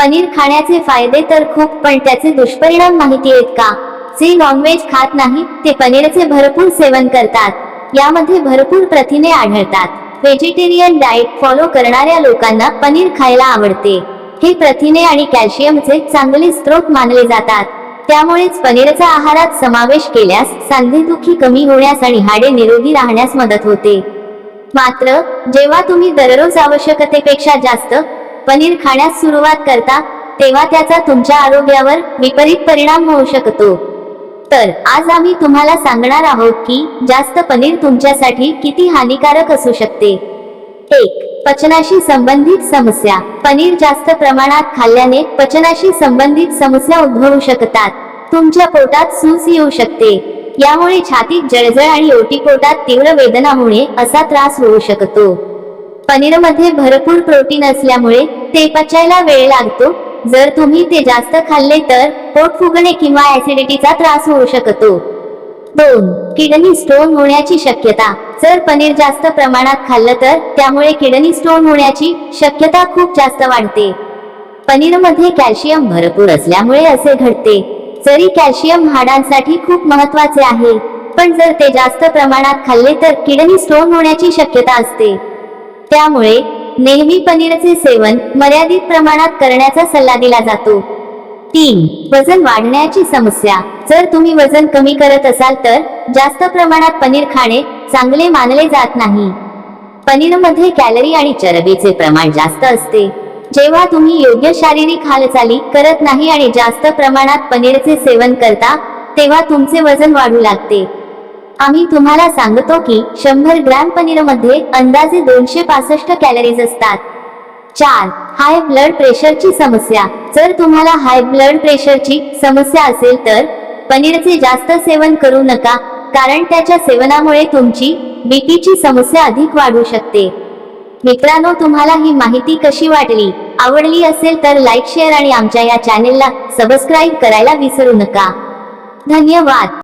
पनीर खाण्याचे फायदे तर खूप पण त्याचे दुष्परिणाम माहिती आहेत का? जे नॉनव्हेज खात नाही ते पनीरचे भरपूर सेवन करतात. यामध्ये भरपूर प्रथिने आढळतात. व्हेजिटेरियन डाएट फॉलो करणाऱ्या लोकांना पनीर खायला आवडते. हे प्रथिने आणि कॅल्शियमचे चांगले स्रोत मानले जातात. त्यामुळेच पनीरचा आहारात समावेश केल्यास सांधेदुखी कमी होण्यास आणि हाडे निरोगी राहण्यास मदत होते. मात्र जेव्हा तुम्ही दररोज आवश्यकतेपेक्षा जास्त पनीर खाण्यास सुरुवात करता तेव्हा त्याचा तुमच्या आरोग्यावर विपरीत परिणाम होऊ शकतो. तर आज आम्ही तुम्हाला सांगणार आहोत की जास्त पनीर तुमच्यासाठी किती हानिकारक असू शकते. एक पचनाशी संबंधित समस्या. पनीर जास्त प्रमाणात खाल्ल्याने पचनाशी संबंधित समस्या उद्भवू शकतात. तुमच्या पोटात सूज येऊ शकते. यामुळे छातीत जळजळ आणि ओटीपोटात तीव्र वेदना होणे असा त्रास होऊ शकतो. पनीरमध्ये भरपूर प्रोटीन असल्यामुळे ते पचायला वेळ लागतो. जर तुम्ही ते जास्त खाल्ले तर पोट फुगणे किंवा ऍसिडिटीचा त्रास होऊ शकतो. दोन किडनी स्टोन होण्याची शक्यता. जर पनीर जास्त प्रमाणात खाल्लं तर त्यामुळे किडनी स्टोन होण्याची शक्यता खूप जास्त वाढते. पनीरमध्ये कॅल्शियम भरपूर असल्यामुळे असे घडते. जरी कॅल्शियम हाडांसाठी खूप महत्त्वाचे आहे पण जर ते जास्त प्रमाणात खाल्ले तर किडनी स्टोन होण्याची शक्यता असते. त्यामुळे नेहमी पनीरचे सेवन मर्यादित प्रमाणात करण्याचा सल्ला दिला जातो. तीन वजन वाढण्याची समस्या. जर तुम्ही वजन कमी करत असाल तर जास्त प्रमाणात पनीर खाणे चांगले मानले जात नाही. पनीरमध्ये कॅलरी आणि चरबीचे प्रमाण जास्त असते. जेव्हा तुम्ही योग्य शारीरिक हालचाली करत नाही आणि जास्त प्रमाणात पनीरचे सेवन करता तेव्हा तुमचे वजन वाढू लागते. आम्ही तुम्हाला सांगतो की शंभर ग्रॅम पनीरमध्ये अंदाजे दोनशे पासष्ट कॅलरीज असतात. चार हाय ब्लड प्रेशरची समस्या. जर तुम्हाला हाय ब्लड प्रेशरची समस्या असेल तर पनीरचे जास्त सेवन करू नका कारण त्याच्या सेवनामुळे तुमची बीपीची समस्या अधिक वाढू शकते. मित्रांनो तुम्हाला ही माहिती कशी वाटली? आवडली असेल तर लाईक शेअर आणि आमच्या या चॅनेलला सबस्क्राईब करायला विसरू नका. धन्यवाद.